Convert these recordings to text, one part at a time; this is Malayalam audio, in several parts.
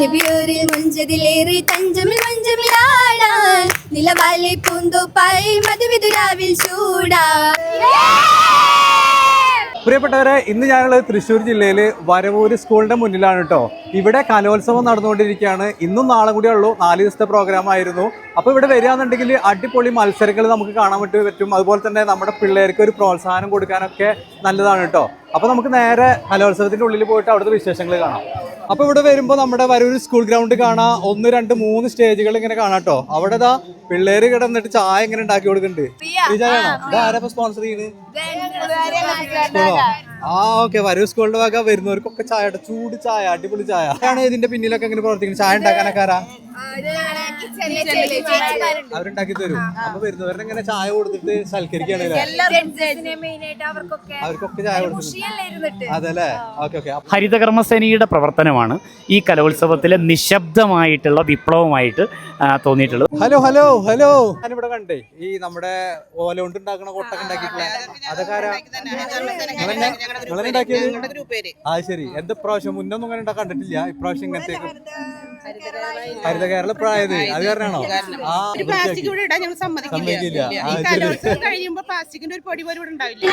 നബിയൂരിൽ മഞ്ചതിലേറി തഞ്ചമിൽ മഞ്ചമിലാടാൻ. നിലവാലെ പൂന്തോപ്പായി മധുവിതുരാവിൽ ചൂടാ പ്രിയപ്പെട്ടവരെ ഇന്ന് ഞാനുള്ളത് തൃശ്ശൂർ ജില്ലയിൽ വരവൂര് സ്കൂളിന്റെ മുന്നിലാണ് കേട്ടോ. ഇവിടെ കലോത്സവം നടന്നുകൊണ്ടിരിക്കുകയാണ്. ഇന്നും നാളെ കൂടി ഉള്ളൂ. നാല് ദിവസത്തെ പ്രോഗ്രാം ആയിരുന്നു. അപ്പോൾ ഇവിടെ വരികയാണെന്നുണ്ടെങ്കിൽ അടിപൊളി മത്സരങ്ങൾ നമുക്ക് കാണാൻ പറ്റി പറ്റും. അതുപോലെ തന്നെ നമ്മുടെ പിള്ളേർക്ക് ഒരു പ്രോത്സാഹനം കൊടുക്കാനൊക്കെ നല്ലതാണ് കേട്ടോ. അപ്പോൾ നമുക്ക് നേരെ കലോത്സവത്തിന്റെ ഉള്ളിൽ പോയിട്ട് അവിടുത്തെ വിശേഷങ്ങൾ കാണാം. അപ്പോൾ ഇവിടെ വരുമ്പോൾ നമ്മുടെ വരൂർ സ്കൂൾ ഗ്രൗണ്ട് കാണാം. ഒന്ന് രണ്ട് മൂന്ന് സ്റ്റേജുകൾ ഇങ്ങനെ കാണാട്ടോ കേട്ടോ അവിടെ ഇതാ പിള്ളേര് കിടന്നിട്ട് ചായ ഇങ്ങനെ ഉണ്ടാക്കി കൊടുക്കുന്നുണ്ട്. സ്പോൺസർ ചെയ്യുന്നത്? ആ ഓക്കെ വരൂ സ്കൂളിന്റെ വക വരുന്നവർക്കൊക്കെ ചായ ചൂട് ചായ അടിപൊളി ചായ. ആണ് ഇതിന്റെ പിന്നിലൊക്കെ ഇങ്ങനെ പ്രവർത്തിക്കുന്നത്. ചായ ഉണ്ടാക്കാനൊക്കെ ആരാ? അവരുണ്ടാക്കി തരും. അപ്പൊ വരുന്നവരുടെ ഇങ്ങനെ ചായ കൊടുത്തിട്ട് സൽക്കരിക്കാണ് അവർക്കൊക്കെ ചായ കൊടുത്തിട്ടുണ്ട്. അതല്ലേ? ഓക്കെ ഓക്കെ ഹരിതകർമ്മസേനയുടെ പ്രവർത്തനമാണ് ഈ കലോത്സവത്തിലെ നിശബ്ദമായിട്ടുള്ള വിപ്ലവമായിട്ട് തോന്നിയിട്ടുള്ളത്. Hello hello hello. ഇവിടെ കണ്ടേ ഈ നമ്മുടെ ഓല കൊണ്ട് ഉണ്ടാക്കണ കൊട്ടൊക്കെ ഉണ്ടാക്കിയിട്ടുള്ള അതൊക്കെ ആ ശരി. എന്താ പ്രാവശ്യം? മുന്നൊന്നും അങ്ങനെ കണ്ടിട്ടില്ല. ഇപ്രാവശ്യം ഇങ്ങനത്തെ ഹരിത കേരള പ്രായത്. അത് കാരണമാണോ പ്ലാസ്റ്റിക് ഇവിടെ ഇടാൻ ഞങ്ങൾ സമ്മതിക്കില്ല. ഈ. കലോത്സവം കഴിയുമ്പോ പ്ലാസ്റ്റിക്കിന്റെ ഒരു പൊടി പോലും ഇവിടെ ഉണ്ടാവില്ല.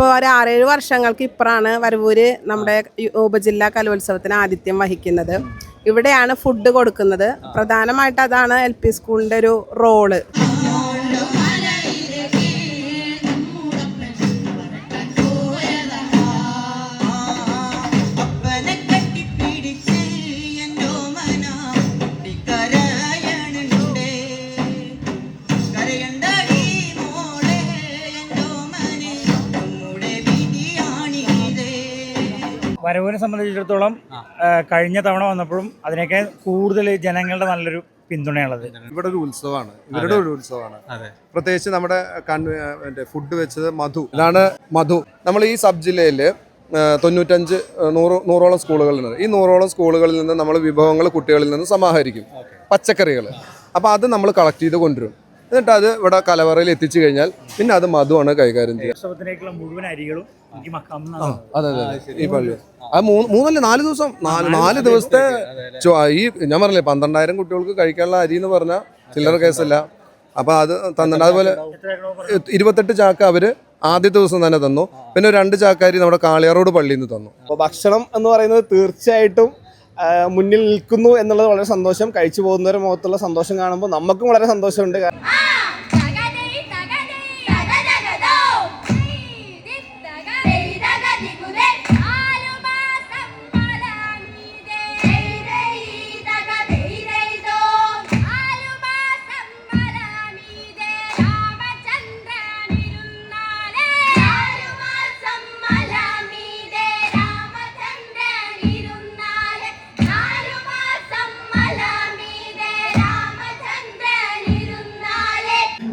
ഇപ്പോൾ ഒരു ആറേഴ് വർഷങ്ങൾക്ക് ഇപ്പുറമാണ് വരവൂര് നമ്മുടെ ഉപജില്ലാ കലോത്സവത്തിന് ആതിഥ്യം വഹിക്കുന്നത്. ഇവിടെയാണ് ഫുഡ് കൊടുക്കുന്നത്. പ്രധാനമായിട്ട് അതാണ് എൽ പി സ്കൂളിന്റെ ഒരു റോൾ വരവിനെ സംബന്ധിച്ചിടത്തോളം കഴിഞ്ഞ തവണ വന്നപ്പോഴും അതിനൊക്കെ കൂടുതൽ ജനങ്ങളുടെ നല്ലൊരു പിന്തുണയുള്ളത് ഇവിടെ ഒരു ഉത്സവമാണ്. ഇവരുടെ ഒരു ഉത്സവമാണ്. അതെ. പ്രത്യേകിച്ച് നമ്മുടെ ഫുഡ് വെച്ചത് മധു. ഇതാണ് മധു. നമ്മൾ ഈ സബ് ജില്ലയിൽ തൊണ്ണൂറ്റഞ്ച് നൂറ് നൂറോളം സ്കൂളുകളിൽ നിന്ന് ഈ നൂറോളം സ്കൂളുകളിൽ നിന്ന് നമ്മൾ വിഭവങ്ങൾ കുട്ടികളിൽ നിന്ന് സമാഹരിക്കും. പച്ചക്കറികൾ. അപ്പോൾ അത് നമ്മൾ കളക്ട് ചെയ്ത് കൊണ്ടുവരും. എന്നിട്ട് അത് ഇവിടെ കലവറയിൽ എത്തിച്ചു കഴിഞ്ഞാൽ പിന്നെ അത് മധുവാണ് കൈകാര്യം ചെയ്യുക. ഉത്സവത്തിലേക്കുള്ള മുഴുവൻ അരികളും അതെ അതെ. ഈ പള്ളി. അത് മൂന്ന് മൂന്നല്ല? നാല് ദിവസം നാല് നാല് ദിവസത്തെ ഈ ഞാൻ പറഞ്ഞില്ലേ പന്ത്രണ്ടായിരം കുട്ടികൾക്ക് കഴിക്കാനുള്ള അരി എന്ന് പറഞ്ഞാൽ ചില്ലറ കേസല്ല. അപ്പൊ അത് തന്നിട്ടുണ്ട് അതുപോലെ ഇരുപത്തെട്ട് ചാക്ക അവർ ആദ്യത്തെ ദിവസം തന്നെ തന്നു. പിന്നെ ഒരു രണ്ട് ചാക്കാരി നമ്മുടെ കാളിയാറോട് പള്ളിയിൽ നിന്ന് തന്നു. അപ്പോൾ ഭക്ഷണം എന്ന് പറയുന്നത് തീർച്ചയായിട്ടും മുന്നിൽ നിൽക്കുന്നു എന്നുള്ളത് വളരെ സന്തോഷം. കഴിച്ചു പോകുന്നവരുടെ മുഖത്തുള്ള സന്തോഷം കാണുമ്പോൾ നമുക്കും വളരെ സന്തോഷമുണ്ട്.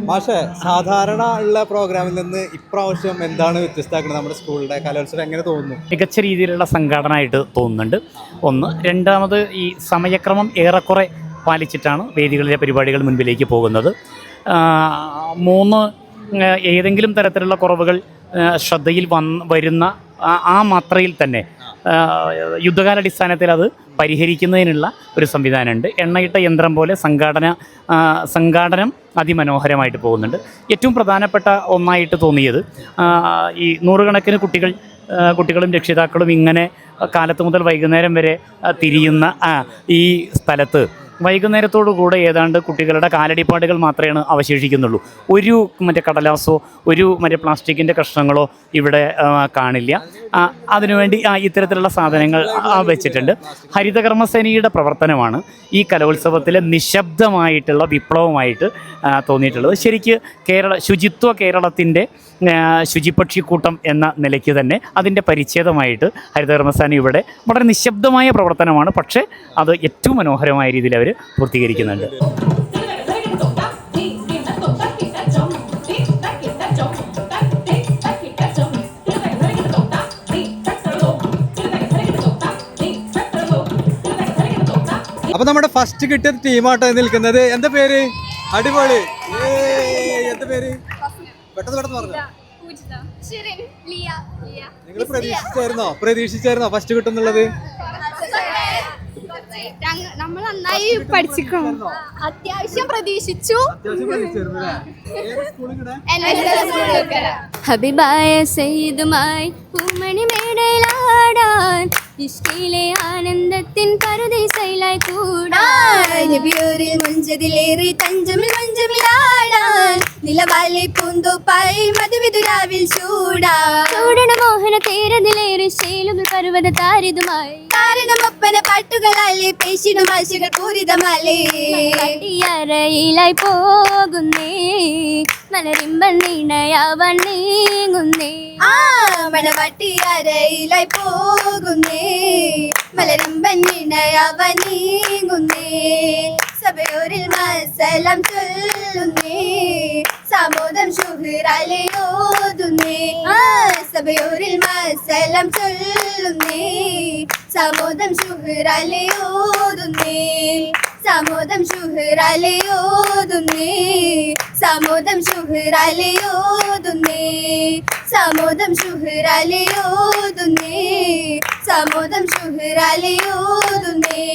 പക്ഷേ സാധാരണ ഉള്ള പ്രോഗ്രാമിൽ നിന്ന് ഇപ്രാവശ്യം എന്താണ് വ്യത്യസ്തമാക്കുന്നത് നമ്മുടെ സ്കൂളിന്റെ കലോത്സവം എങ്ങനെ തോന്നുന്നു? മികച്ച രീതിയിലുള്ള സംഘടനയായിട്ട് തോന്നുന്നുണ്ട്. ഒന്ന് രണ്ടാമത് ഈ സമയക്രമം ഏറെക്കുറെ പാലിച്ചിട്ടാണ് വേദികളിലെ പരിപാടികൾ മുൻപിലേക്ക് പോകുന്നത്. മൂന്ന് ഏതെങ്കിലും തരത്തിലുള്ള കുറവുകൾ ശ്രദ്ധയിൽ വന്ന് വരുന്ന ആ- മാത്രയിൽ തന്നെ യുദ്ധകാലാടിസ്ഥാനത്തിൽ അത് പരിഹരിക്കുന്നതിനുള്ള ഒരു സംവിധാനമുണ്ട്. എണ്ണയിട്ട യന്ത്രം പോലെ സംഘാടന സംഘാടനം അതിമനോഹരമായിട്ട് പോകുന്നുണ്ട്. ഏറ്റവും പ്രധാനപ്പെട്ട ഒന്നായിട്ട് തോന്നിയത് ഈ നൂറുകണക്കിന് കുട്ടികൾ കുട്ടികളും രക്ഷിതാക്കളും ഇങ്ങനെ കാലത്ത് മുതൽ വൈകുന്നേരം വരെ തിരിയുന്ന ഈ സ്ഥലത്ത് വൈകുന്നേരത്തോടു കൂടെ ഏതാണ്ട് കുട്ടികളുടെ കാലടിപ്പാടുകൾ മാത്രമേ അവശേഷിക്കുന്നുള്ളൂ. ഒരു മറ്റേ കടലാസോ ഒരു മറ്റേ പ്ലാസ്റ്റിക്കിന്റെ കഷ്ണങ്ങളോ ഇവിടെ കാണില്ല. അതിനുവേണ്ടി ഇത്തരത്തിലുള്ള സാധനങ്ങൾ വെച്ചിട്ടുണ്ട്. ഹരിതകർമ്മസേനയുടെ പ്രവർത്തനമാണ് ഈ കലോത്സവത്തിലെ നിശബ്ദമായിട്ടുള്ള വിപ്ലവമായിട്ട് തോന്നിയിട്ടുള്ളത്. ശരിക്ക് കേരള ശുചിത്വ കേരളത്തിന്റെ ശുചിപക്ഷിക്കൂട്ടം എന്ന നിലയ്ക്ക് തന്നെ അതിന്റെ പരിച്ഛേദമായിട്ട് ഹരിതകർമ്മസ്ഥാനം ഇവിടെ വളരെ നിശബ്ദമായ പ്രവർത്തനമാണ്. പക്ഷേ അത് ഏറ്റവും മനോഹരമായ രീതിയിൽ അവർ പൂർത്തീകരിക്കുന്നുണ്ട്. അപ്പൊ നമ്മുടെ ഫസ്റ്റ് കിട്ടിയ ടീമായിട്ട് നിൽക്കുന്നത്. എന്താ പേര്? അടിപൊളി. എന്താ പേര്? പെട്ടെന്ന് പെട്ടെന്ന് പറഞ്ഞു. നിങ്ങൾ പ്രതീക്ഷിച്ചായിരുന്നോ? പ്രതീക്ഷിച്ചായിരുന്നോ ഫസ്റ്റ് കിട്ടുന്നുള്ളത്? നമ്മൾ നന്നായി പഠിച്ചിരിക്കണം അത്യാവശ്യം പ്രതീക്ഷിച്ചു? ഹബിബായ സയ്യിദുമായി പൂമണി മേടയിലാടാൻ ഇഷ്ടയിലെ ആനന്ദത്തിൻ പരദേശയിലായി കൂടാൻ. തഞ്ചമിൽ മഞ്ചമിലാടാൻ നിലവാലി പൂന്തോപ്പായി മധുവിതുരാവിൽ ചൂടാ. ചൂടണ മോഹന തേരതിലേറി ശീലുകൾ പർവത താരിതുമായി. കാരണമൊപ്പന പാട്ടുകളാലേ പേശിടും ആശകൾ പൂരിതമാലേ. അറയിലായി പോകുന്നേ മലരിമ്പൻ നീണയാവൻ നീങ്ങുന്നേ. ആ മണവാട്ടി അരയിലായി പോകുന്നേ മലരിമ്പൻ നീണയാവൻ നീങ്ങുന്നേ. സഭയോരിൽ മസലം ചൊല്ലുന്നേ സമോദം ആ സഭയോരിൽ മസലം ചൊല്ലുന്നേ സമോദം ശുഹ്റാലെ സമോദം സാമോദം സമോദം ഓതുന്നേ സമോദം ശുഹ്റാലെ സമോദം ഓതുന്നേ.